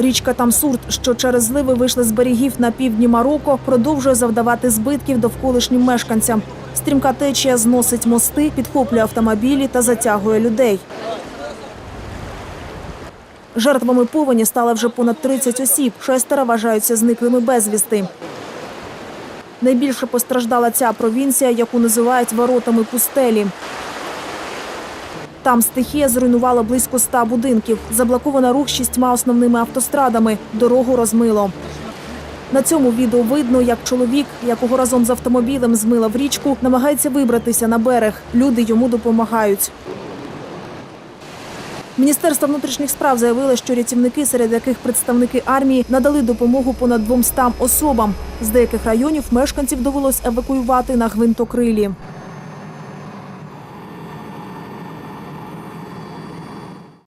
Річка Тамсурт, що через зливи вийшли з берегів на півдні Марокко, продовжує завдавати збитків довколишнім мешканцям. Стрімка течія зносить мости, підхоплює автомобілі та затягує людей. Жертвами повені стало вже понад 30 осіб. Шестеро вважаються зниклими безвісти. Найбільше постраждала ця провінція, яку називають воротами пустелі. Там стихія зруйнувала близько ста будинків. Заблоковано рух шістьма основними автострадами. Дорогу розмило. На цьому відео видно, як чоловік, якого разом з автомобілем змила в річку, намагається вибратися на берег. Люди йому допомагають. Міністерство внутрішніх справ заявило, що рятівники, серед яких представники армії, надали допомогу понад 200 особам. З деяких районів мешканців довелось евакуювати на гвинтокрилі.